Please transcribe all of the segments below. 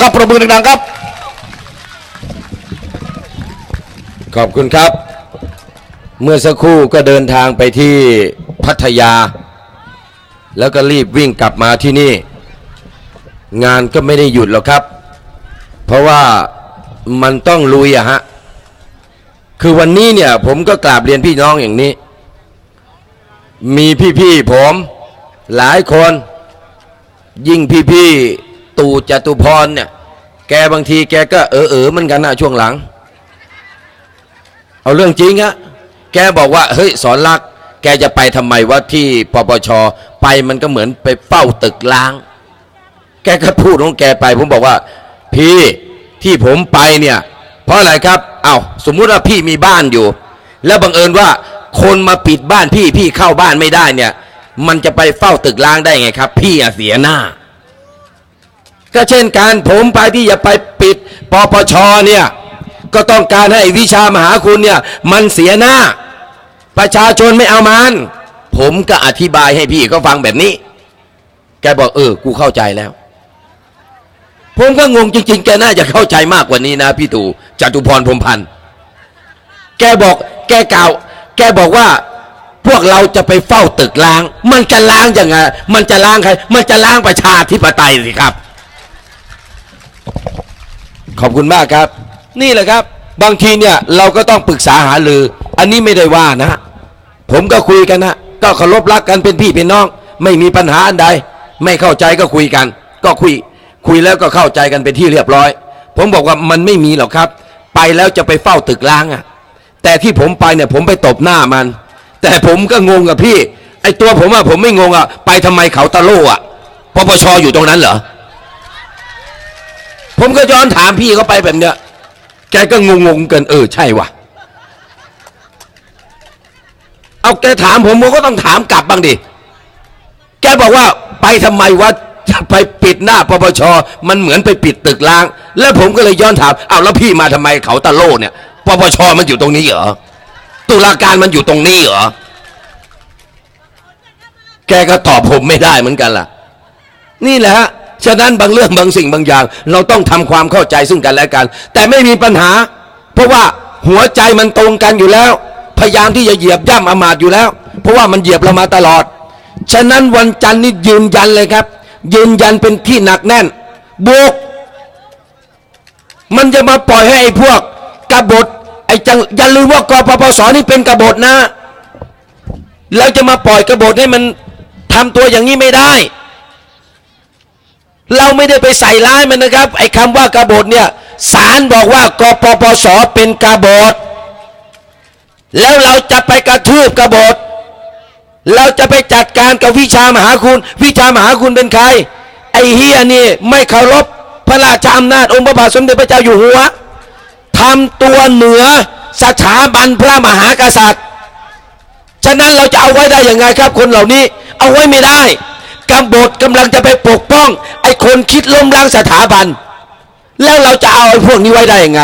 ครับประมือดังๆครับ ขอบคุณครับ เมื่อสักครู่ก็เดินทางไปที่พัทยา แล้วก็รีบวิ่งกลับมาที่นี่ งานก็ไม่ได้หยุดหรอกครับ เพราะว่ามันต้องลุยอะฮะคือวันนี้เนี่ยผมก็กราบเรียนพี่น้องอย่างนี้ มีพี่ๆผมหลายคน ยิ่งพี่ๆ ตู่จตุพรเนี่ย แกบางทีแกก็เออเออมือนกันนะช่วงหลัง เอาเรื่องจริงอะแกบอกว่า เฮ้ย สอนรัก แกจะไปทำไมว่าที่ปปช ไปมันก็เหมือนไปเฝ้าตึกล้าง แกก็พูดของแกไป ผมบอกว่า พี่ที่ผมไปเนี่ย เพราะอะไรครับ เอาสมมุติว่าพี่มีบ้านอยู่ แล้วบังเอิญว่าคนมาปิดบ้านพี่พี่เข้าบ้านไม่ได้เนี่ย มันจะไปเฝ้าตึกล้างได้ไงครับ พี่อเสียหน้า ก็เช่นการผมไปที่จะไปปิดปปชเนี่ยก็ต้องการให้วิชามหาคุณเนี่ยมันเสียหน้า ประชาชนไม่เอามัน ผมก็อธิบายให้พี่เขาฟังแบบนี้ แกบอกเออ กูเข้าใจแล้ว ผมก็งงจริง ๆ แกน่าจะเข้าใจมากกว่านี้นะ พี่ตู่จตุพรพรมพันธ์แกบอกแกกล่าว แกบอกว่าพวกเราจะไปเฝ้าตึกล้าง มันจะล้างยังไง มันจะล้างใคร มันจะล้างประชาธิปไตยสิครับ ขอบคุณมากครับ นี่แหละครับ บางทีเนี่ยเราก็ต้องปรึกษาหารือ อันนี้ไม่ได้ว่านะ ผมก็คุยกันนะก็เคารพรักกันเป็นพี่เป็นน้อง ไม่มีปัญหาอันใด ไม่เข้าใจก็คุยกัน ก็คุย คุยแล้วก็เข้าใจกันเป็นที่เรียบร้อย ผมบอกว่ามันไม่มีหรอกครับ ไปแล้วจะไปเฝ้าตึกล้างอะแต่ที่ผมไปเนี่ยผมไปตบหน้ามัน แต่ผมก็งงกับพี่ ไอ้ตัวผมอะผมไม่งงอะไปทำไมเขาตะโล่อะปปชอยู่ตรงนั้นเหรอ ผมก็ย้อนถามพี่เขาไปแบบเนี้ย แกก็งงงๆเกินเออ ใช่วะเอาแกถามผมผมก็ต้องถามกลับบ้างดิ แกบอกว่าไปทำไมวะจะไปปิดหน้าปปช มันเหมือนไปปิดตึกล้าง แล้วผมก็เลยย้อนถามเอาแล้วพี่มาทำไมเขาตะโลเนี่ยปปชมันอยู่ตรงนี้เหรอตุลาการมันอยู่ตรงนี้เหรอแกก็ตอบผมไม่ได้เหมือนกันล่ะ นี่แหละ ฉะนั้นบางเรื่องบางสิ่งบางอย่าง เราต้องทำความเข้าใจซึ่งกันและกัน แต่ไม่มีปัญหา เพราะว่าหัวใจมันตรงกันอยู่แล้ว พยายามที่จะเหยียบย่ำอมาตย์อยู่แล้ว เพราะว่ามันเหยียบเรามาตลอด ฉะนั้นวันจันทร์นี่ยืนยันเลยครับ ยืนยันเป็นที่หนักแน่นบุกมันจะมาปล่อยให้ไอ้พวกกบฏไอ้จังอย่าลืมว่ากปปสนี่เป็นกบฏนะ แล้วจะมาปล่อยกบฏให้มันทำตัวอย่างนี้ไม่ได้ เราไม่ได้ไปใส่ร้ายมันนะครับ ไอ้คำว่ากบฏเนี่ยศาลบอกว่ากปปสเป็นกบฏแล้วเราจะไปกระทืบกบฏเราจะไปจัดการกับวิชามหาคุณ วิชามหาคุณเป็นใคร ไอ้เฮียนี่ไม่เคารพพระราชาอำนาจองค์พระบาทสมเด็จพระเจ้าอยู่หัวทำตัวเหนือสถาบันพระมหากษัตริย์ ฉะนั้นเราจะเอาไว้ได้ยังไงครับ คนเหล่านี้เอาไว้ไม่ได้ กบฏกำลังจะไปปกป้อง ไอ้คนคิดล้มล้างสถาบัน แล้วเราจะเอาไอ้พวกนี้ไว้ได้ยังไง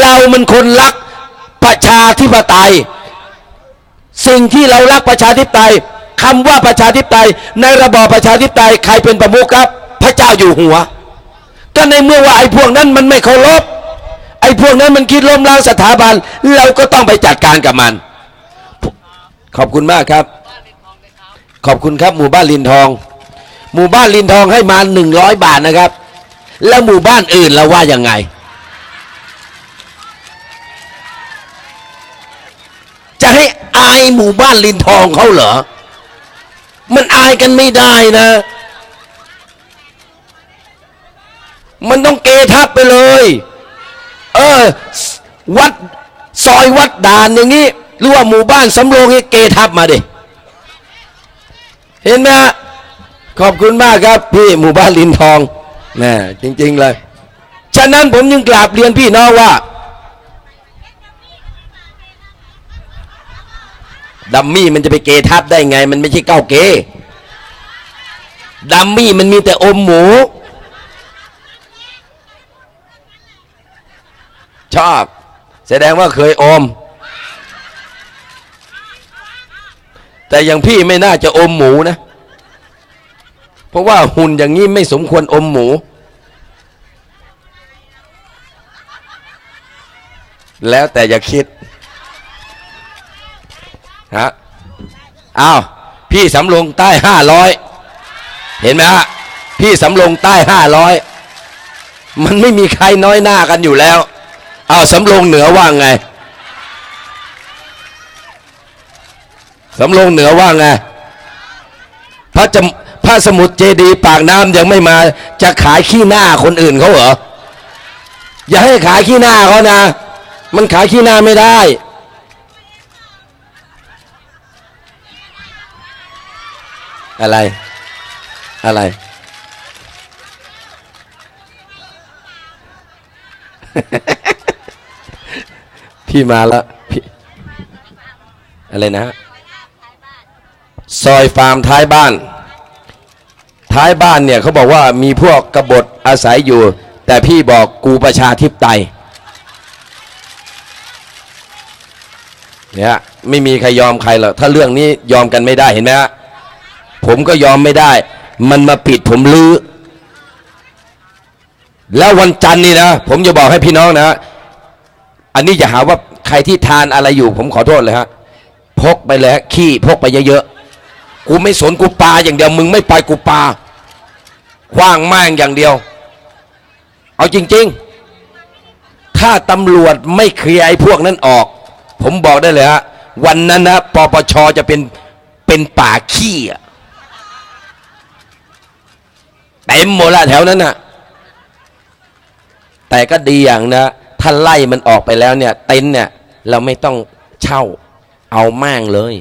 เรามันคนรักประชาธิปไตย สิ่งที่เรารักประชาธิปไตยคำว่าประชาธิปไตย ในระบอบประชาธิปไตยใครเป็นประมุขครับ พระเจ้าอยู่หัว ก็ในเมื่อว่าไอ้พวกนั้นมันไม่เคารพไอ้พวกนั้นมันคิดล้มล้างสถาบัน เราก็ต้องไปจัดการกับมัน ขอบคุณมากครับ ขอบคุณครับหมู่บ้านลินทอง หมู่บ้านลินทองให้มาหนึ่งร้อยบาทนะครับ แล้วหมู่บ้านอื่นเราว่ายังไง จะให้อายหมู่บ้านลินทองเขาเหรอ มันอายกันไม่ได้นะ มันต้องเกทับไปเลย เออ วัดซอยวัดด่านอย่างนี้ หรือว่าหมู่บ้านสำโรงนี่เกทับมาดิ เห็นไหมฮะ ขอบคุณมากครับ พี่หมู่บ้านลินทองน่จริง ๆ เลย ฉะนั้นผมยังกราบเรียนพี่น้องว่าดัมมี่มันจะไปเกทับได้ไง มันไม่ใช่เก้าเกดัมมี่มันมีแต่อมหมู ชอบ แสดงว่าเคยอม แต่อย่างพี่ไม่น่าจะอมหมูนะ เพราะว่าหุ่นอย่างนี้ไม่สมควรอมหมู แล้วแต่อย่าคิดฮะอ้าวพี่สำลงใต้ห้าร้อยเห็นไหมฮะพี่สำลงใต้ห้าร้อยมันไม่มีใครน้อยหน้ากันอยู่แล้ว เอาสำลงเหนือว่างไงสำลงเหนือว่างไงพระจ ระสมุทรเจดีปากน้ำยังไม่มาจะขายขี้หน้าคนอื่นเขาเหรอ อย่าให้ขายขี้หน้าเขานะ มันขายขี้หน้าไม่ได้อะไร อะไร พี่มาแล้วพี่อะไรนะฮะซอยฟาร์มท้ายบ้าน ท้ายบ้านเนี่ยเขาบอกว่ามีพวกกบฏอาศัยอยู่ แต่พี่บอกกูประชาธิปไตยเนี่ยไม่มีใครยอมใครหรอกถ้าเรื่องนี้ยอมกันไม่ได้เห็นไหมฮะผมก็ยอมไม่ได้ มันมาปิดผมลื้อแล้ววันจันทร์นี่นะ ผมจะบอกให้พี่น้องนะ อันนี้อย่าหาว่าใครที่ทานอะไรอยู่ ผมขอโทษเลยฮะพกไปเลยขี้พกไปเยอะๆ กูไม่สนกูปาอย่างเดียว มึงไม่ไปกูปาคว้างแม่งอย่างเดียว เอาจริง ๆ ถ้าตำรวจไม่เคลียร์ไอ้พวกนั้นออก ผมบอกได้เลยฮะวันนั้นนะปปชจะเป็นเป็นป่าขี้เต็มหมดละแถวนั้นน่ะแต่ก็ดีอย่างนะถ้าไล่มันออกไปแล้วเนี่ย เต็นท์เนี่ย เราไม่ต้องเช่าเอาแม่งเลย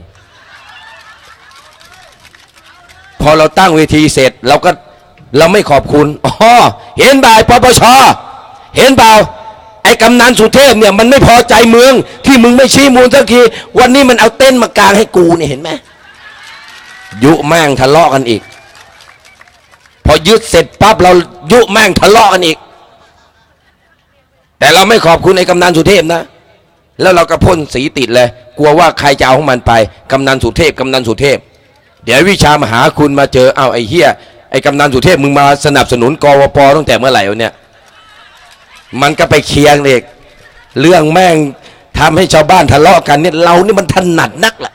พอเราตั้งเวทีเสร็จ เราก็เราไม่ขอบคุณอ๋อเห็นบ่ายปปชเห็นเปล่าไอ้กำนันสุเทพเนี่ยมันไม่พอใจเมือง ที่มึงไม่ชี้มูลสักทีวันนี้มันเอาเต้นมากางให้กูเนี่ยเห็นไหมยุแม่งทะเลาะกันอีก พอยึดเสร็จปั๊บเรายุแม่งทะเลาะกันอีก แต่เราไม่ขอบคุณไอ้กำนันสุเทพนะ แล้วเราก็พ่นสีติดเลย กลัวว่าใครจะเอาของมันไปกำนันสุเทพกำนันสุเทพ เดี๋ยววิชามหาคุณมาเจอเอาไอ้เฮียไอ้กำนันสุเทพมึงมาสนับสนุนกวปตั้งแต่เมื่อไหร่วะเนี่ย มันก็ไปเคลียร์เด็กเรื่องแม่งทำให้ชาวบ้านทะเลาะกันเนี่ยเรานี่มันถนัดนักแหละ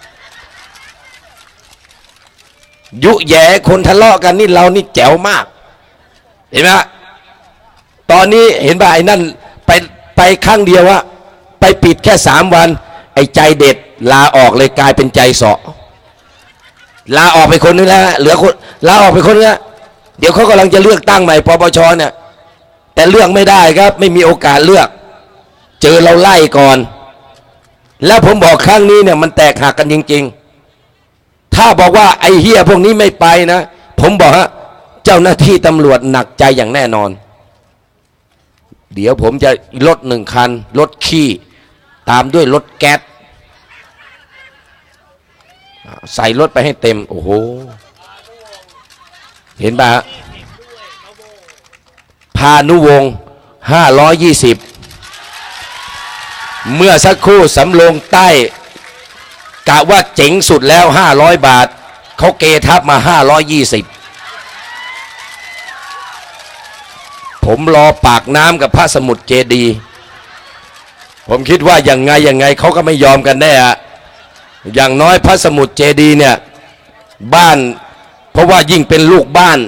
ยุแย่คนทะเลาะกันนี่เรานี่แจ๋วมาก เห็นไหมตอนนี้เห็นป่ะไอ้นั่นไปไปครั้งเดียวว่าไปปิดแค่สามวัน ไอ้ใจเด็ดลาออกเลยกลายเป็นใจเสาะ ลาออกไปคนนึงแล้วฮะเหลือคนลาออกไปคนนึงแล้วเดี๋ยวเขากำลังจะเลือกตั้งใหม่ปปชเนี่ย แต่เลือกไม่ได้ครับ ไม่มีโอกาสเลือก เจอเราไล่ก่อน แล้วผมบอกครั้งนี้เนี่ย มันแตกหักกันจริง ๆ ถ้าบอกว่าไอ้เฮียพวกนี้ไม่ไปนะ ผมบอกฮะเจ้าหน้าที่ตำรวจหนักใจอย่างแน่นอน เดี๋ยวผมจะรถหนึ่งคันรถขี้ ตามด้วยรถแก๊ส ใส่รถไปให้เต็ม โอ้โห เห็นปะฮะพานุวงศ์ห้าร้อยยี่สิบเมื่อสักครู่สำโรงใต้กะว่าเจ๋งสุดแล้ว500บาท เขาเกทับมา520ผมรอปากน้ำกับพระสมุทรเจดี ผมคิดว่าอย่างไงอย่างไงเขาก็ไม่ยอมกันแน่อะ อย่างน้อยพระสมุทรเจดีเนี่ยบ้าน เพราะว่ายิ่งเป็นลูกบ้าน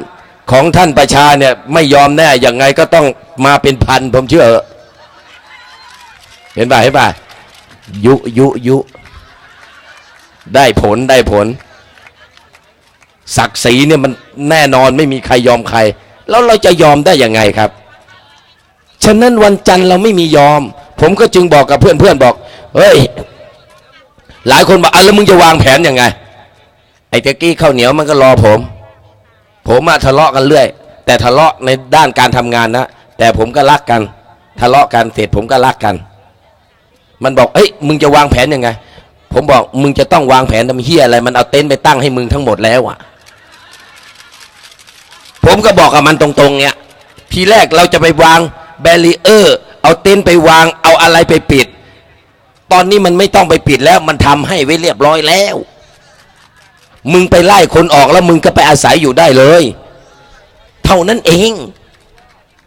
ของท่านประชาเนี่ยไม่ยอมแน่อย่างไงก็ต้องมาเป็นพันผมเชื่อ เห็นป่ะเห็นป่ะยุยุยุได้ผลได้ผล ศักดิ์ศรีเนี่ยมันแน่นอนไม่มีใครยอมใคร แล้วเราจะยอมได้ยังไงครับ ฉะนั้นวันจันทร์เราไม่มียอม ผมก็จึงบอกกับเพื่อนๆบอก เฮ้ย หลายคนบอกอะแล้วมึงจะวางแผนยังไง ไอ้ตะกี้ข้าวเหนียวมันก็รอผม ผมมาทะเลาะกันเรื่อย แต่ทะเลาะในด้านการทำงานนะแต่ผมก็รักกัน ทะเลาะกันเสร็จผมก็รักกัน มันบอกเอ้ยมึงจะวางแผนยังไง ผมบอกมึงจะต้องวางแผนทำเฮียอะไร มันเอาเต็นท์ไปตั้งให้มึงทั้งหมดแล้วอะ ผมก็บอกกับมันตรงๆ เนี่ย ทีแรกเราจะไปวางแบรีเออร์ เอาเต็นท์ไปวาง เอาอะไรไปปิด ตอนนี้มันไม่ต้องไปปิดแล้ว มันทำให้ไว้เรียบร้อยแล้ว มึงไปไล่คนออกแล้วมึงก็ไปอาศัยอยู่ได้เลย เท่านั้นเอง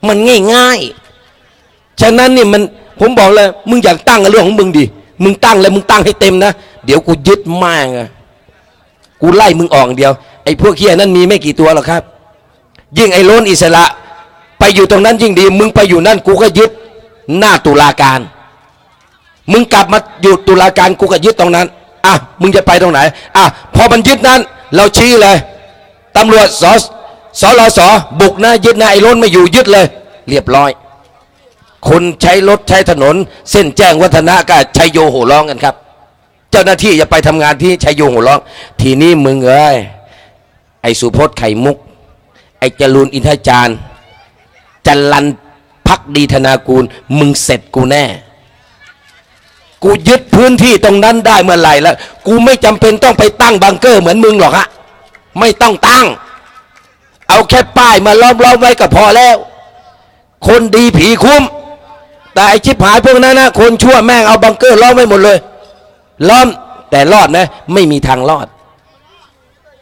มันง่ายๆ ฉะนั้นนี่มันผมบอกเลย มึงอยากตั้งก็เรื่องของมึงดิ มึงตั้งเลยมึงตั้งให้เต็มนะ เดี๋ยวกูยึดม่งอะกูไล่มึงออกเดียว ไอ้พวกเฮียนั้นมีไม่กี่ตัวหรอกครับ ยิ่งไอ้โลนอิสระ ไปอยู่ตรงนั้นยิ่งดี มึงไปอยู่นั่นกูก็ยึดหน้าตุลาการ มึงกลับมาอยู่ตุลาการกูก็ยึดตรงนั้น อะ มึงจะไปตรงไหน อะ พอมันยึดนั้น เราชี้เลยตำรวจสสรสบุกนะยึดนะไอ้ล้นไม่อยู่ยึดเลย เรียบร้อย คนใช้รถใช้ถนน เส้นแจ้งวัฒนะก็ชัยโยโห่ร้องกันครับ เจ้าหน้าที่จะไปทำงานที่ชัยโยโห่ร้อง ทีนี้มึงเอ้ยไอ้สุพจน์ไข่มุก ไอ้จรูนอินทจารย์จันลันพักดีธนากูล มึงเสร็จกูแน่ กูยึดพื้นที่ตรงนั้นได้เมื่อไหร่แล้ว กูไม่จำเป็นต้องไปตั้งบังเกอร์เหมือนมึงหรอกฮะไม่ต้องตั้ง เอาแค่ป้ายมาล้อมล้อมไว้ก็พอแล้ว คนดีผีคุ้ม แต่ไอชิบหายพวกนั้นนะคนชั่วแม่งเอาบังเกอร์ล้อมไว้หมดเลย ล้อมแต่รอดไหมไม่มีทางรอด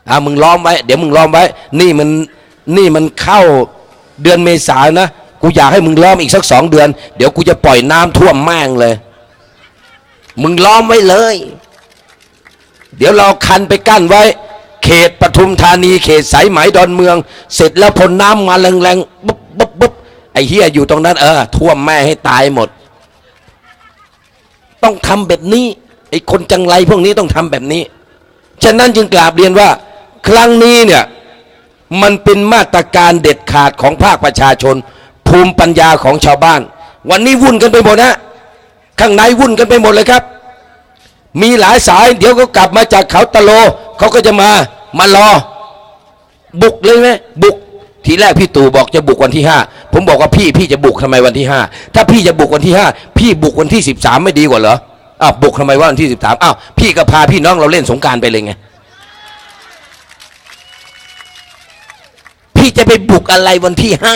อ่ามึงล้อมไว้ เดี๋ยวมึงล้อมไว้ นี่มันนี่มันเข้าเดือนเมษายนนะ กูอยากให้มึงล้อมอีกสักสองเดือน เดี๋ยวกูจะปล่อยน้ำท่วมแม่งเลย มึงล้อมไว้เลย เดี๋ยวเราคันไปกั้นไว้ เขตปทุมธานี เขตสายไหมดอนเมือง เสร็จแล้วพลน้ำมาแรงๆปุ๊บปุ๊บปุ๊บไอ้เฮียอยู่ตรงนั้นเออท่วมแม่ให้ตายหมด ต้องทำแบบนี้ไอ้คนจังไรพวกนี้ต้องทำแบบนี้ ฉะนั้นจึงกราบเรียนว่า ครั้งนี้เนี่ยมันเป็นมาตรการเด็ดขาดของภาคประชาชน ภูมิปัญญาของชาวบ้าน วันนี้วุ่นกันไปหมดนะ ข้างในวุ่นกันไปหมดเลยครับ มีหลายสาย เดี๋ยวก็กลับมาจากเขาตะโลเขาก็จะมามารอ บุกเลยไหมบุกทีแรกพี่ตู่บอกจะบุกวันที่ห้าผมบอกว่าพี่พี่จะบุกทำไมวันที่ห้าถ้าพี่จะบุกวันที่ห้าพี่บุกวันที่สิบสามไม่ดีกว่าเหรออ้าวบุกทำไมว่าวันที่สิบสามอ้าวพี่ก็พาพี่น้องเราเล่นสงการไปเลยไงพี่จะไปบุกอะไรวันที่ห้า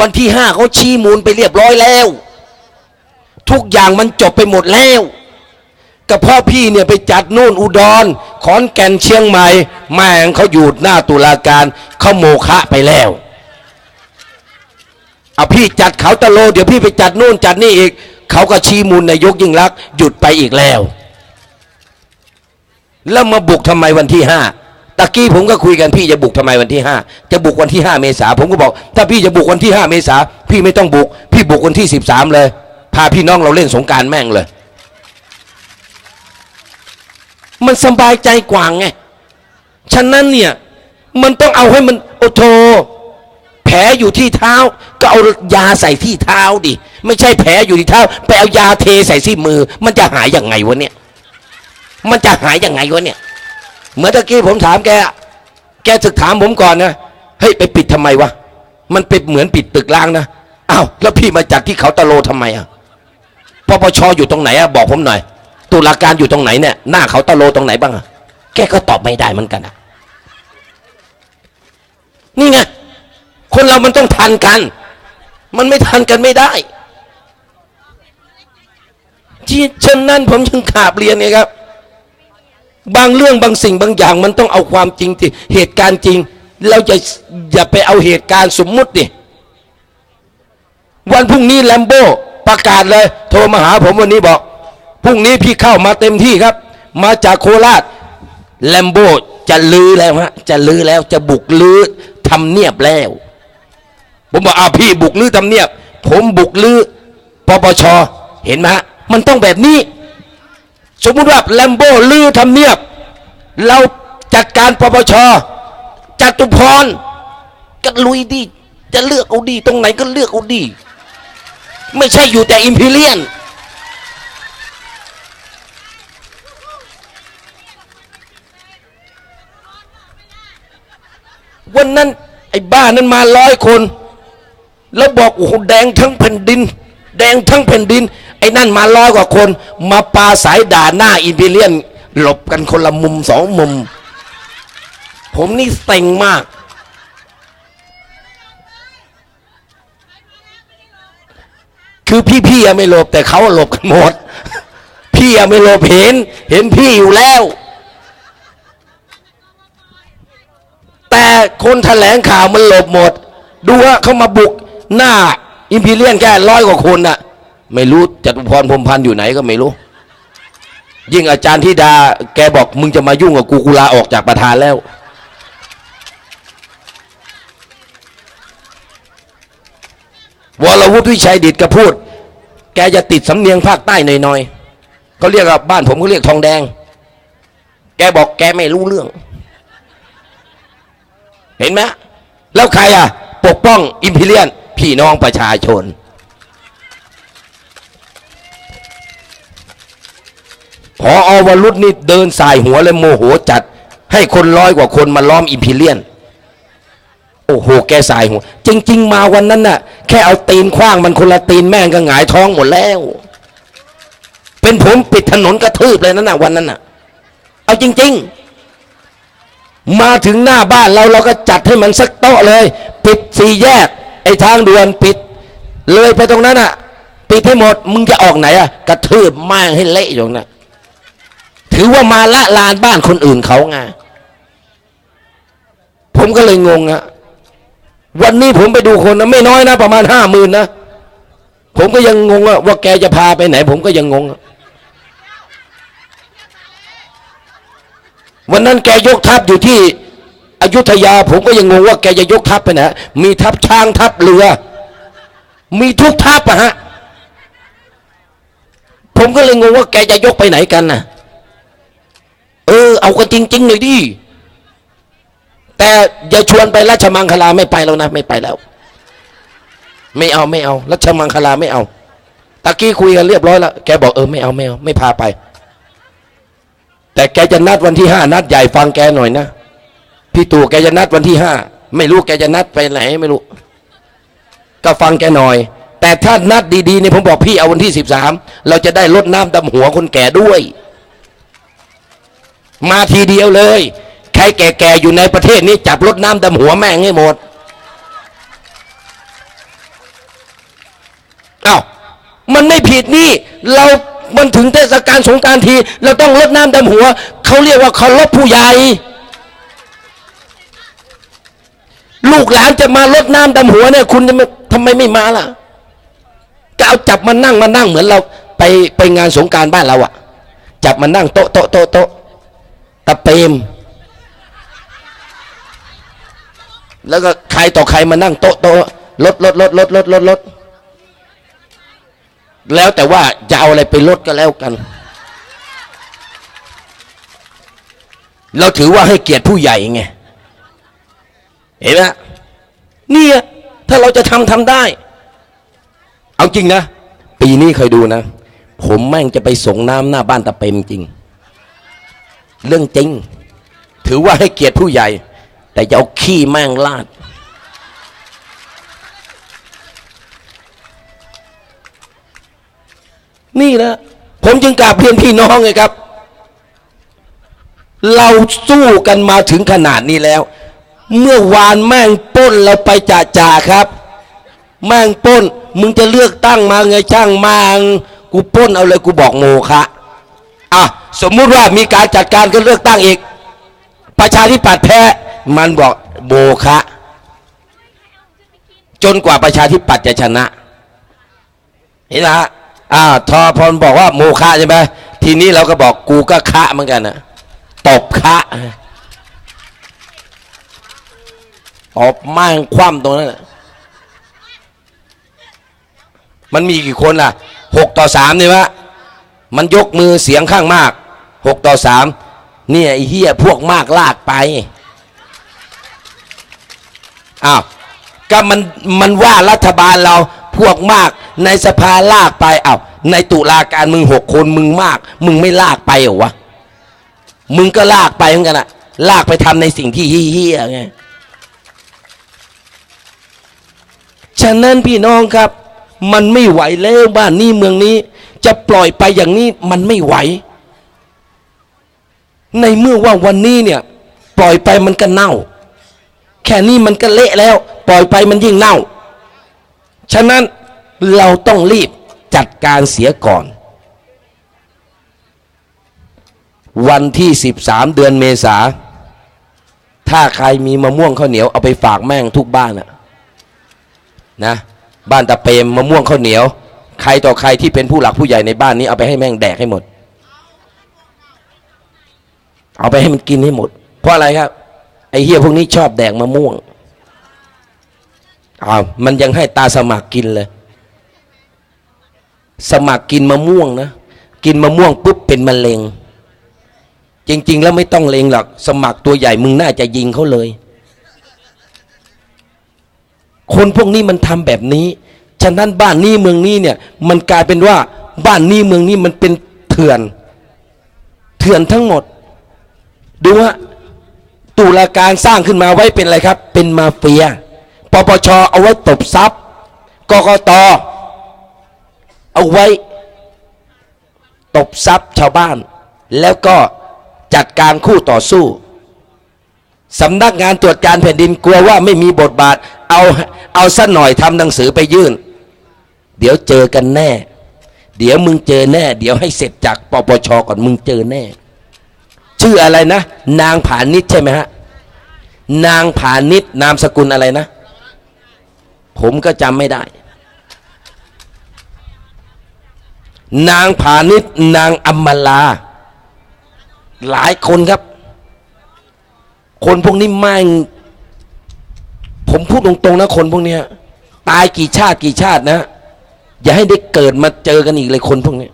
วันที่ห้าเขาชี้มูลไปเรียบร้อยแล้ว ทุกอย่างมันจบไปหมดแล้วก็เพ่อพี่เนี่ยไปจัดนู่นอุดร ขอนแก่นเชียงใหม่แม่งเขาอยู่หน้าตุลาการเขาโมฆะไปแล้วเอาพี่จัดเขาตะโล เดี๋ยวพี่ไปจัดนู่นจัดนี่อีก เขาก็ชี้มูลนายกยิ่งรักหยุดไปอีกแล้ว แล้วมาบุกทำไมวันที่ห้าตะกี้ผมก็คุยกันพี่จะบุกทำไมวันที่ห้าจะบุกวันที่ห้าเมษาผมก็บอก ถ้าพี่จะบุกวันที่ห้าเมษาพี่ไม่ต้องบุก พี่บุกวันที่สิบสามเลย พาพี่น้องเราเล่นสงการแม่งเลย มันสบายใจกว่าไง ฉะนั้นเนี่ย มันต้องเอาให้มันโอโทแผลอยู่ที่เท้า ก็เอายาใส่ที่เท้าดิ ไม่ใช่แผลอยู่ที่เท้า ไปเอายาเทใส่ที่มือ มันจะหายยังไงวะเนี่ย มันจะหายยังไงวะเนี่ยเมื่อตะกี้ผมถามแก แกศึกถามผมก่อนนะ เฮ้ยไปปิดทำไมวะ มันเป็นเหมือนปิดตึกล้างนะ อ้าวแล้วพี่มาจัดที่เขาตะโลทำไมอะ ปปชอยู่ตรงไหนอะบอกผมหน่อย ตุลาการอยู่ตรงไหนเนี่ยหน้าเขาตะโลตรงไหนบ้างอะแกก็ตอบไม่ได้เหมือนกันอะนี่ไงคนเรามันต้องทันกัน มันไม่ทันกันไม่ได้ที่ฉะนั้นผมจึงขาบเรียนไงครับ บางเรื่องบางสิ่งบางอย่าง มันต้องเอาความจริงที่เหตุการณ์จริง เราจะอย่าไปเอาเหตุการณ์สมมุติดิวันพรุ่งนี้แลมโบ ประกาศเลย โทรมาหาผมวันนี้บอกพรุ่งนี้พี่เข้ามาเต็มที่ครับ มาจากโคราชแลมโบจะลือแล้วฮะจะลือแล้วจะบุกลือทำเนียบแล้ว ผมบอกอ้าวพี่บุกลือทำเนียบ ผมบุกลือปปชเห็นไหมฮะมันต้องแบบนี้ สมมุติว่าแลมโบลือทำเนียบ เราจัดการปปชจตุพรก็ลุยดี จะเลือกเอาดี ตรงไหนก็เลือกเอาดี ไม่ใช่อยู่แต่อิมพีเรียน วันนั้น ไอ้บ้านั้นมาร้อยคน แล้วบอกโอ้โหแดงทั้งแผ่นดิน แดงทั้งแผ่นดิน ไอ้นั่นมาร้อยกว่าคน มาปาสายด่าหน้าอิมพีเรียน หลบกันคนละมุมสองมุม ผมนี่เซ็งมาก คือพี่ๆอะไม่หลบแต่เขาหลบกันหมด พี่อะไม่หลบเห็น เห็นพี่อยู่แล้ว แต่คนแถลงข่าวมันหลบหมด ดูว่าเขามาบุกหน้า อิมพีเรียนแค่ร้อยกว่าคนน่ะ ไม่รู้จตุพรพรมพันธ์อยู่ไหนก็ไม่รู้ ยิ่งอาจารย์ธิดา แกบอกมึงจะมายุ่งกับกูกูลาออกจากประธานแล้ว วรวุฒิวิชัยดิตก็พูด แกจะติดสำเนียงภาคใต้หน่อยๆเขาเรียกว่าบ้านผมเขาเรียกทองแดง แกบอกแกไม่รู้เรื่อง เห็นไหมแล้วใครอะ ปกป้องอิมพีเรียนพี่น้องประชาชน พออวรุษนี่เดินสายหัวเลยโมโหจัด ให้คนร้อยกว่าคนมาล้อมอิมพีเรียน โอ้โห แกสายหัว จริง ๆ มาวันนั้นน่ะ แค่เอาตีนคว้างมันคนละตีนแม่งก็หงายท้องหมดแล้ว เป็นผมปิดถนนกระทืบเลยนั่นน่ะวันนั้นน่ะ เอาจริง ๆ มาถึงหน้าบ้านเราเราก็จัดให้มันสักโต๊ะเลย ปิดสี่แยก ไอ้ทางด่วนปิด เลยไปตรงนั้นอะ ปิดให้หมด มึงจะออกไหนอะ กระทืบแม่งให้เละอยู่นะถือว่ามาละลานบ้านคนอื่นเขาไงผมก็เลยงงอะ วันนี้ผมไปดูคนนะไม่น้อยนะ ประมาณห้าหมื่นนะ ผมก็ยังงงว่าแกจะพาไปไหน ผมก็ยังงง วันนั้นแกยกทัพอยู่ที่อยุธยา ผมก็ยังงงว่าแกจะยกทัพไปไหนมีทัพช้างทัพเรือ มีทุกทัพอะฮะผมก็เลยงงว่าแกจะยกไปไหนกันนะเออ เอากันจริง ๆ หน่อยดิ แต่อย่าชวนไปราชมังคลาไม่ไปแล้วนะ ไม่ไปแล้ว ไม่เอาไม่เอาราชมังคลาไม่เอาตะกี้คุยกันเรียบร้อยแล้วแกบอกเออไม่เอาไม่เอาไม่พาไป แต่แกจะนัดวันที่ห้านัดใหญ่ฟังแกหน่อยนะพี่ตู่แกจะนัดวันที่ห้าไม่รู้แกจะนัดไปไหนไม่รู้ ก็ฟังแกหน่อย แต่ถ้านัดดีๆเนี่ยผมบอกพี่เอาวันที่สิบสามเราจะได้ลดน้ำดำหัวคนแก่ด้วย มาทีเดียวเลย ใครแก่ๆอยู่ในประเทศนี้จับรถน้ำดำหัวแม่งให้หมดเอ้ามันไม่ผิดนี่ เรา มันถึงเทศกาลสงการที เราต้องรดน้ำดำหัว เขาเรียกว่าเคารพผู้ใหญ่ ลูกหลานจะมารดน้ำดำหัวเนี่ย คุณจะทำไมไม่มาล่ะก็เอาจับมานั่งมานั่งเหมือนเราไปไปงานสงการบ้านเราอะจับมานั่งโต๊ะโต๊ะโต๊ะโต๊ะตะเปม แล้วก็ใครต่อใครมานั่งโต๊ะโต๊ะลดลดลดลดลดลดลดแล้วแต่ว่าจะเอาอะไรไปลดก็แล้วกัน เราถือว่าให้เกียรติผู้ใหญ่ไง เห็นไหมเนี่ยถ้าเราจะทำทำได้ เอาจริงนะ ปีนี้เคยดูนะ ผมแม่งจะไปส่งน้ำหน้าบ้านตะเปมจริง เรื่องจริง ถือว่าให้เกียรติผู้ใหญ่ แต่จะเอาขี้แม่งลาด นี่แหละผมจึงกราบเรียนพี่น้องไงครับ เราสู้กันมาถึงขนาดนี้แล้ว เมื่อวานแม่งป้นเราไปจ่าจ่าครับ แม่งป้น มึงจะเลือกตั้งมาไงช่างมากูป้นเอาเลยกูบอกโมคะอะสมมุติว่ามีการจัดการกันเลือกตั้งอีก ประชาธิปัตย์แพ้ มันบอกโมคะ จนกว่าประชาธิปัตย์จะชนะ เห็นไหมฮะอ่าทอพลบอกว่าโมคะใช่ไหมทีนี้เราก็บอกกูก็คะเหมือนกันนะตบคะตบแม่งคว่ำตรงนั้นมันมีกี่คนล่ะหกต่อสามเนี่ยวะมันยกมือเสียงข้างมากหกต่อสามเนี่ยไอ้เฮียพวกมากลากไป อ้าวก็มันมันว่ารัฐบาลเราพวกมากในสภาลากไปอ้าวในตุลาการมึงหกคนมึงมาก มึงไม่ลากไปเหรอวะมึงก็ลากไปเหมือนกันอะลากไปทำในสิ่งที่เฮี้ยไงฉะนั้นพี่น้องครับ มันไม่ไหวแล้วบ้านนี้เมืองนี้ จะปล่อยไปอย่างนี้มันไม่ไหว ในเมื่อว่าวันนี้เนี่ย ปล่อยไปมันก็เน่า แค่นี้มันก็เละแล้ว ปล่อยไปมันยิ่งเน่า ฉะนั้นเราต้องรีบจัดการเสียก่อน วันที่สิบสามเดือนเมษา ถ้าใครมีมะม่วงข้าวเหนียวเอาไปฝากแม่งทุกบ้านอะนะบ้านตะเปรมมะม่วงข้าวเหนียว ใครต่อใครที่เป็นผู้หลักผู้ใหญ่ในบ้านนี้เอาไปให้แม่งแดกให้หมด เอาไปให้มันกินให้หมด เพราะอะไรครับ ไอ้เฮียพวกนี้ชอบแดกมะม่วงอ้าวมันยังให้ตาสมัครกินเลย สมัครกินมะม่วงนะ กินมะม่วงปุ๊บเป็นมะเร็ง จริง ๆ แล้วไม่ต้องเลงหรอก สมัครตัวใหญ่มึงน่าจะยิงเขาเลย คนพวกนี้มันทำแบบนี้ ฉะนั้นบ้านนี้เมืองนี้เนี่ย มันกลายเป็นว่าบ้านนี้เมืองนี้มันเป็นเถื่อน เถื่อนทั้งหมด ดูฮะ ตุลาการสร้างขึ้นมาไว้เป็นอะไรครับ เป็นมาเฟีย ปปชเอาไว้ตบทรัพย์ กกตเอาไว้ตบทรัพย์ชาวบ้าน แล้วก็จัดการคู่ต่อสู้สำนักงานตรวจการแผ่นดินกลัวว่าไม่มีบทบาท เอาเอาสัหน่อยทำหนังสือไปยื่น เดี๋ยวเจอกันแน่ เดี๋ยวมึงเจอแน่ เดี๋ยวให้เสร็จจากปปชก่อนมึงเจอแน่ ชื่ออะไรนะ นางผานิชใช่ไหมฮะนางผานิชนามสกุลอะไรนะ ผมก็จำไม่ได้ นางผานิชนางอัมมาลา หลายคนครับ คนพวกนี้ไม่งผมพูดตรงๆนะคนพวกเนี้ยตายกี่ชาติกี่ชาตินะ อย่าให้ได้เกิดมาเจอกันอีกเลยคนพวกเนี้ย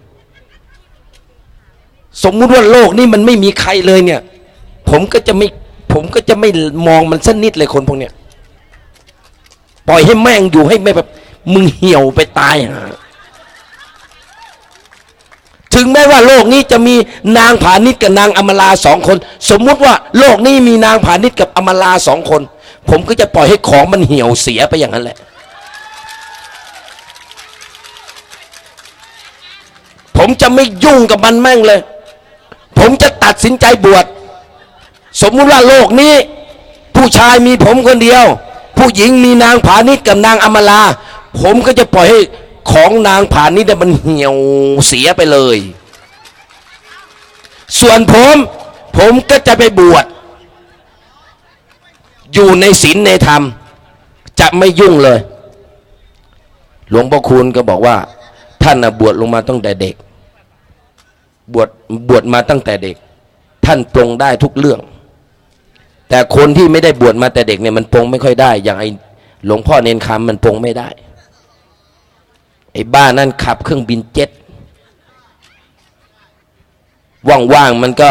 สมมุติว่าโลกนี้มันไม่มีใครเลยเนี่ย ผมก็จะไม่ผมก็จะไม่มองมันสักนิดเลยคนพวกเนี้ยปล่อยให้แม่งอยู่ให้ไม่แบบมึงเหี่ยวไปตายหาถึงแม้ว่าโลกนี้จะมีนางผานิชกับนางอมราสองคน สมมุติว่าโลกนี้มีนางผานิชกับอมราสองคน ผมก็จะปล่อยให้ของมันเหี่ยวเสียไปอย่างนั้นแหละ ผมจะไม่ยุ่งกับมันแม่งเลย ผมจะตัดสินใจบวชสมมุติว่าโลกนี้ ผู้ชายมีผมคนเดียว ผู้หญิงมีนางผานิชกับนางอมราผมก็จะปล่อยให้ของนางผานิชเนี่ยมันเหี่ยวเสียไปเลย ส่วนผมผมก็จะไปบวชอยู่ในศีลในธรรม จะไม่ยุ่งเลย หลวงพ่อคูณก็บอกว่า ท่านนะบวชลงมาตั้งแต่เด็ก บวชบวชมาตั้งแต่เด็ก ท่านปรงได้ทุกเรื่อง แต่คนที่ไม่ได้บวชมาแต่เด็กเนี่ยมันปรงไม่ค่อยได้ อย่างไอ้หลวงพ่อเนนคำมันปรงไม่ได้ ไอ้บ้านนั่นขับเครื่องบินเจ็ตว่างๆมันก็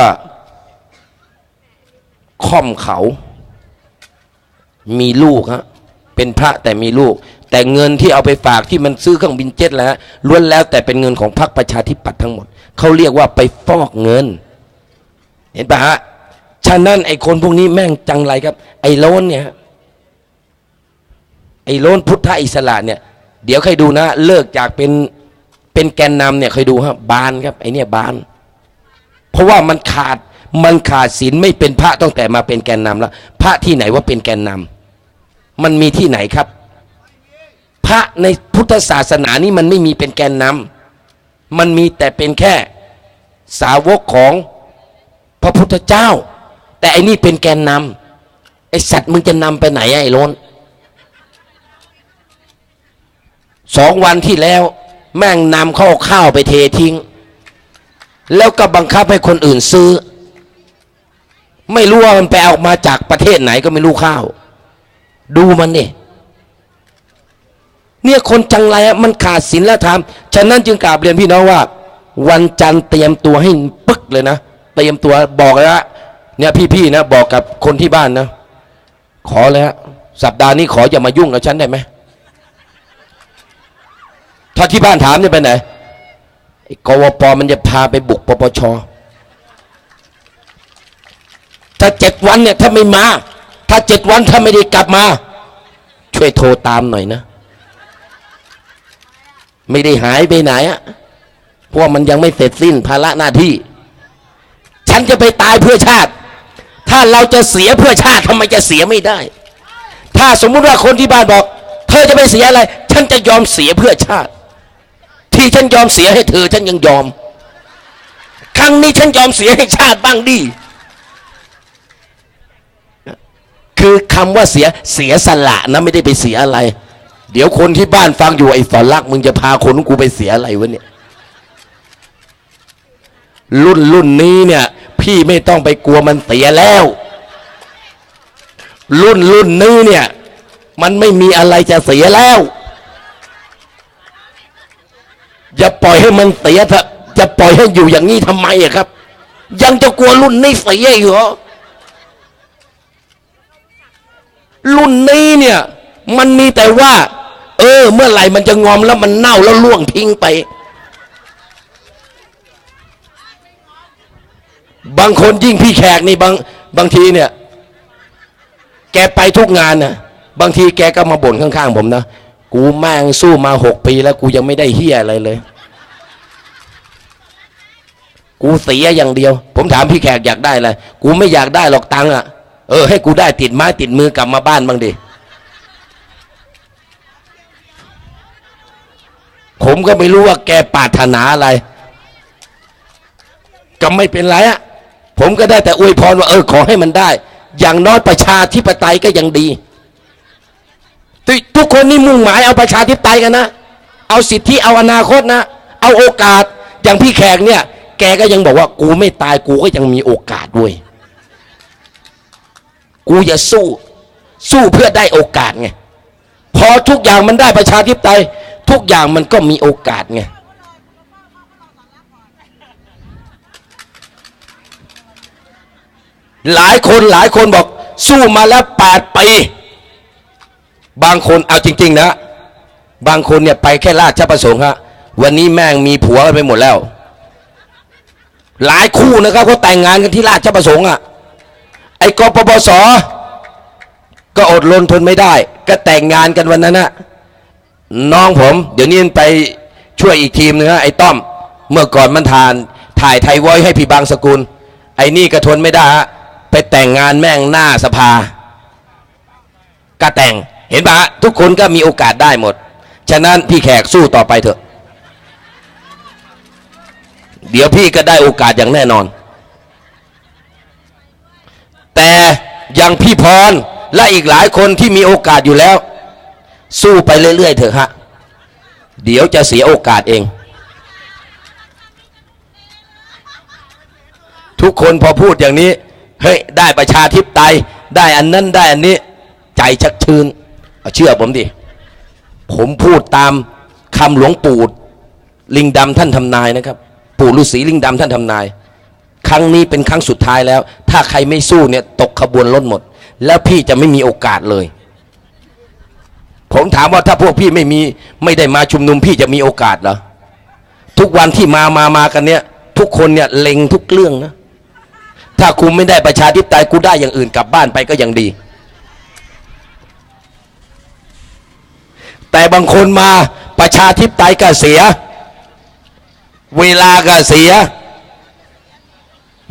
ค่อมเขา มีลูกฮะเป็นพระแต่มีลูก แต่เงินที่เอาไปฝากที่มันซื้อเครื่องบินเจ็ตแล้วล้วนแล้วแต่เป็นเงินของพรรคประชาธิปัตย์ทั้งหมด เขาเรียกว่าไปฟอกเงิน เห็นปะฮะฉะนั้นไอ้คนพวกนี้แม่งจังไรครับ ไอ้โลนเนี่ยไอ้โลนพุทธอิสระเนี่ย เดี๋ยวใครดูนะ เลิกจากเป็นเป็นแกนนำเนี่ยใครดูฮะบานครับไอ้เนี่ยบาน เพราะว่ามันขาดมันขาดศีลไม่เป็นพระตั้งแต่มาเป็นแกนนำแล้ว พระที่ไหนว่าเป็นแกนนำมันมีที่ไหนครับ พระในพุทธศาสนานี่มันไม่มีเป็นแกนนำ มันมีแต่เป็นแค่สาวกของพระพุทธเจ้า แต่อันนี้เป็นแกนนำไอสัตว์มึงจะนำไปไหนไอ้โลนสองวันที่แล้ว แม่งนำข้าวข้าวไปเททิ้ง แล้วก็บังคับให้คนอื่นซื้อ ไม่รู้ว่ามันไปเอามาจากประเทศไหนก็ไม่รู้ข้าว ดูมันเนี่ย เนี่ยคนจังไรอะมันขาดศีลธรรม ฉะนั้นจึงกราบเรียนพี่น้องว่า วันจันทร์เตรียมตัวให้ปึ๊กเลยนะ เตรียมตัวบอกเลยว่าเนี่ยพี่ๆนะ บอกกับคนที่บ้านนะ ขอเลยฮะสัปดาห์นี้ขออย่ามายุ่งกับฉันได้ไหมถ้าที่บ้านถามจะไปไหนไอ้กวปมันจะพาไปบุกปปชถ้าเจ็ดวันเนี่ยถ้าไม่มา ถ้าเจ็ดวันถ้าไม่ได้กลับมา ช่วยโทรตามหน่อยนะ ไม่ได้หายไปไหนอะเพราะว่ามันยังไม่เสร็จสิ้นภาระหน้าที่ ฉันจะไปตายเพื่อชาติ ถ้าเราจะเสียเพื่อชาติทำไมจะเสียไม่ได้ ถ้าสมมุติว่าคนที่บ้านบอก เธอจะไปเสียอะไร ฉันจะยอมเสียเพื่อชาติ ที่ฉันยอมเสียให้เธอ ฉันยังยอม ครั้งนี้ฉันยอมเสียให้ชาติบ้างดิคือคำว่าเสียเสียสละนะไม่ได้ไปเสียอะไร เดี๋ยวคนที่บ้านฟังอยู่ไอ้สอนลักมึงจะพาคนของกูไปเสียอะไรวะเนี่ย รุ่นรุ่นนี้เนี่ย พี่ไม่ต้องไปกลัวมันเสียแล้ว รุ่นรุ่นนี้เนี่ย มันไม่มีอะไรจะเสียแล้ว อย่าปล่อยให้มันเสียเถอะจะปล่อยให้อยู่อย่างนี้ทำไมอะครับ ยังจะกลัวรุ่นนี้เสียอีกเหรอรุ่นนี้เนี่ย มันมีแต่ว่า เออ เมื่อไหร่มันจะงอมแล้วมันเน่าแล้วล่วงทิ้งไป บางคนยิ่งพี่แขกนี่บางบางทีเนี่ย แกไปทุกงานนะบางทีแกก็มาบ่นข้างๆผมนะกูแม่งสู้มาหกปีแล้วกูยังไม่ได้เฮียอะไรเลย กูเสียอย่างเดียว ผมถามพี่แขกอยากได้อะไรกูไม่อยากได้หรอกตังค์อะ เออให้กูได้ติดไม้ติดมือกลับมาบ้านบ้างดิ ผมก็ไม่รู้ว่าแกปรารถนาอะไร ก็ไม่เป็นไรอะผมก็ได้แต่อวยพรว่าเออขอให้มันได้ อย่างน้อยประชาธิปไตยก็ยังดีทุกทุกคนนี่มุ่งหมายเอาประชาธิปไตยกันนะ เอาสิทธิเอาอนาคตนะ เอาโอกาสอย่างพี่แขกเนี่ย แกก็ยังบอกว่ากูไม่ตายกูก็ยังมีโอกาสด้วย กูจะสู้ สู้เพื่อได้โอกาสไงพอทุกอย่างมันได้ประชาธิปไตย ทุกอย่างมันก็มีโอกาสไงหลายคนหลายคนบอกสู้มาแล้วแปดปีบางคนเอาจริง ๆ นะ บางคนเนี่ยไปแค่ราชประสงค์ฮะวันนี้แม่งมีผัวไปหมดแล้ว หลายคู่นะครับเขาแต่งงานกันที่ราชประสงค์อะไอ้กปปสก็อดรนทนไม่ได้ ก็แต่งงานกันวันนั้นนะ น้องผม เดี๋ยวนี้มันไปช่วยอีกทีมนึงฮะไอ้ต้อม เมื่อก่อนมันทาน ถ่ายไทยไว้ให้พี่บางสกุล ไอ้นี่ก็ทนไม่ได้ฮะไปแต่งงานแม่งหน้าสภาก็แต่งเห็นปะฮะทุกคนก็มีโอกาสได้หมด ฉะนั้นพี่แขกสู้ต่อไปเถอะ เดี๋ยวพี่ก็ได้โอกาสอย่างแน่นอน แต่อย่างพี่พรและอีกหลายคนที่มีโอกาสอยู่แล้ว สู้ไปเรื่อยๆเถอะฮะ เดี๋ยวจะเสียโอกาสเอง ทุกคนพอพูดอย่างนี้ เฮ้ย ได้ประชาธิปไตย ได้อันนั้นได้อันนี้ ใจชักชื้นเชื่อผมดิ ผมพูดตามคำหลวงปู่ลิงดำท่านทำนายนะครับ ปู่ฤาษีลิงดำท่านทำนาย ครั้งนี้เป็นครั้งสุดท้ายแล้ว ถ้าใครไม่สู้เนี่ยตกขบวนล้นหมด แล้วพี่จะไม่มีโอกาสเลย ผมถามว่าถ้าพวกพี่ไม่มีไม่ได้มาชุมนุมพี่จะมีโอกาสเหรอทุกวันที่มามามากันเนี่ย ทุกคนเนี่ยเล็งทุกเรื่องนะถ้าคุณไม่ได้ประชาธิปไตยกูได้อย่างอื่นกลับบ้านไปก็ยังดี แต่บางคนมาประชาธิปไตยก็เสีย เวลาก็เสีย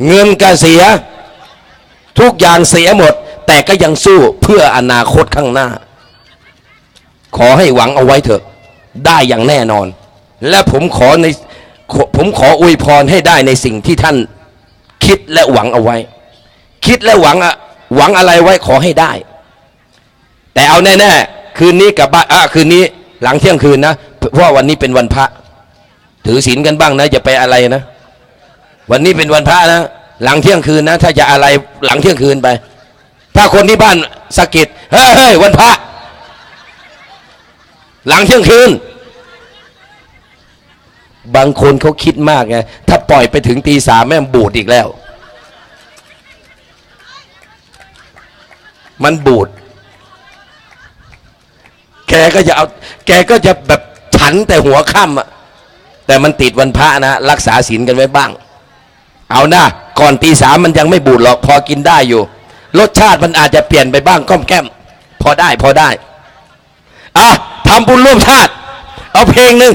เงินก็เสีย ทุกอย่างเสียหมด แต่ก็ยังสู้เพื่ออนาคตข้างหน้า ขอให้หวังเอาไว้เถอะ ได้อย่างแน่นอน และผมขอในผมขออวยพรให้ได้ในสิ่งที่ท่านคิดและหวังเอาไว้ คิดและหวังอะหวังอะไรไว้ขอให้ได้ แต่เอาแน่ๆคืนนี้กับบ้านอะคืนนี้หลังเที่ยงคืนนะเพราะวันนี้เป็นวันพระ ถือศีลกันบ้างนะอย่าไปอะไรนะ วันนี้เป็นวันพระนะหลังเที่ยงคืนนะ ถ้าจะอะไรหลังเที่ยงคืนไป ถ้าคนที่บ้านสะกิดเฮ้ยเฮ้ยวันพระ หลังเที่ยงคืน บางคนเขาคิดมากไงถ้าปล่อยไปถึงตีสามแม่งบูดอีกแล้ว มันบูด แกก็จะเอา แกก็จะแบบฉันแต่หัวค่ำอะแต่มันติดวันพระนะ รักษาศีลกันไว้บ้าง เอานะก่อนตีสามมันยังไม่บูดหรอกพอกินได้อยู่ รสชาติมันอาจจะเปลี่ยนไปบ้างก้อมแก้ม พอได้พอได้ อะทำบุญร่วมชาติ เอาเพลงหนึ่ง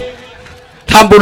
ทำบุญ